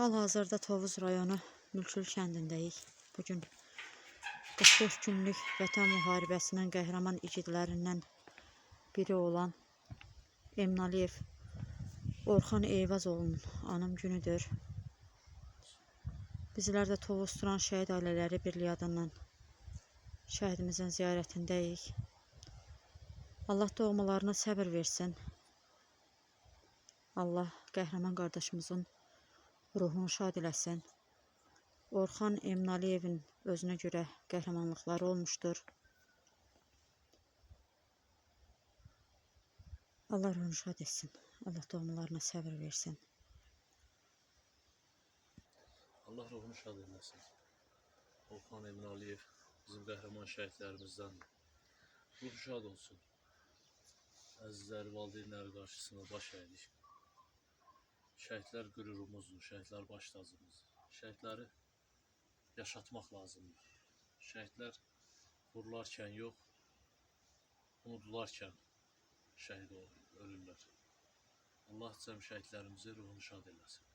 Hal-hazırda Tovuz rayonu Mülkül kəndindəyik. Bugün 44 günlük Vətən müharibəsinin qəhrəman igidlərindən biri olan Emnaliyev Orxan Eyvazovun anım günüdür. Bizlər də Tovuz Turan Şəhid Ailələri Birliyi adından şəhidimizin ziyarətindəyik. Allah doğmalarına səbir versin. Allah qəhrəman qardaşımızın ruhunu şad eləsin. Orxan Emnaliyevin özünə görə qəhrəmanlıqları olmuşdur. Allah ruhunu şad etsin. Allah doğmalarına səbir versin. Allah ruhunu şad eləsin. Orxan Emin Aliyev bizim qəhrəman şəhidlərimizdən. Ruhu şad olsun. Əzizləri, valideynləri qarşısında baş əydik. Şəhidlər qürurumuzdur, şəhidlər baş tacımızdır. Şəhidləri yaşatmaq lazımdır. Şəhidlər vurularkən yox, unudularkən şəhid ol- ölürlər. Allah cəm şəhidlərimizi ruhunu şad eləsin.